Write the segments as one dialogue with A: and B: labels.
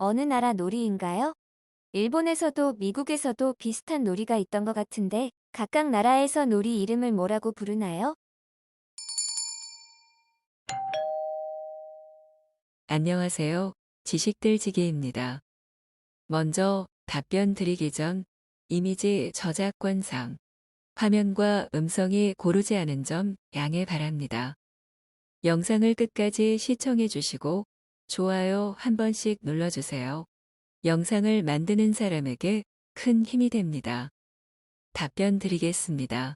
A: 어느 나라 놀이인가요? 일본에서도 미국에서도 비슷한 놀이가 있던 것 같은데 각각 나라에서 놀이 이름을 뭐라고 부르나요?
B: 안녕하세요. 지식들지기입니다. 먼저 답변 드리기 전 이미지 저작권상 화면과 음성이 고르지 않은 점 양해 바랍니다. 영상을 끝까지 시청해 주시고 좋아요 한 번씩 눌러주세요. 영상을 만드는 사람에게 큰 힘이 됩니다. 답변 드리겠습니다.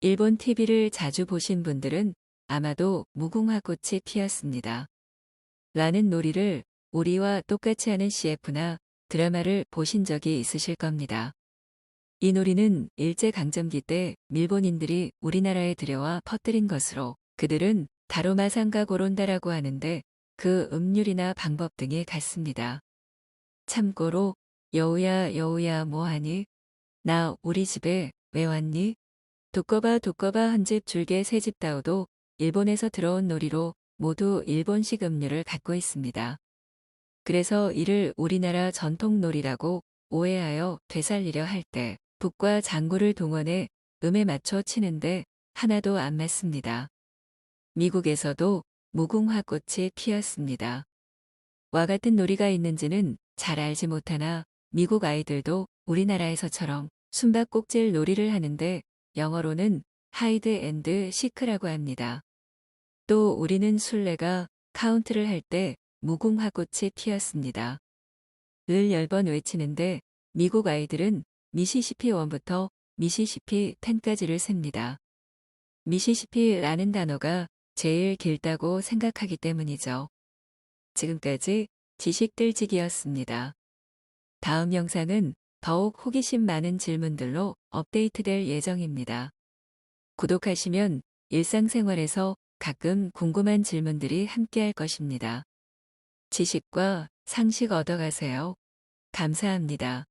B: 일본 TV를 자주 보신 분들은 아마도 무궁화꽃이 피었습니다. 라는 놀이를 우리와 똑같이 하는 CF나 드라마를 보신 적이 있으실 겁니다. 이 놀이는 일제강점기 때 일본인들이 우리나라에 들여와 퍼뜨린 것으로 그들은 다로마상가 고론다라고 하는데 그 음률이나 방법 등이 같습니다. 참고로 여우야 여우야 뭐하니? 나 우리 집에 왜 왔니? 두꺼봐 두꺼봐 한집 줄게 세 집 다오도 일본에서 들어온 놀이로 모두 일본식 음료를 갖고 있습니다. 그래서 이를 우리나라 전통놀이라고 오해하여 되살리려 할 때 북과 장구를 동원해 음에 맞춰 치는데 하나도 안 맞습니다. 미국에서도 무궁화 꽃이 피었습니다. 와 같은 놀이가 있는지는 잘 알지 못하나 미국 아이들도 우리나라에서처럼 숨바꼭질 놀이를 하는데 영어로는 하이드 앤드 시크라고 합니다. 또 우리는 술래가 카운트를 할 때 무궁화 꽃이 피었습니다. 을 10번 외치는데 미국 아이들은 미시시피 1부터 미시시피 10까지를 셉니다. 미시시피라는 단어가 제일 길다고 생각하기 때문이죠. 지금까지 지식들지기였습니다. 다음 영상은 더욱 호기심 많은 질문들로 업데이트될 예정입니다. 구독하시면 일상생활에서 가끔 궁금한 질문들이 함께할 것입니다. 지식과 상식 얻어가세요. 감사합니다.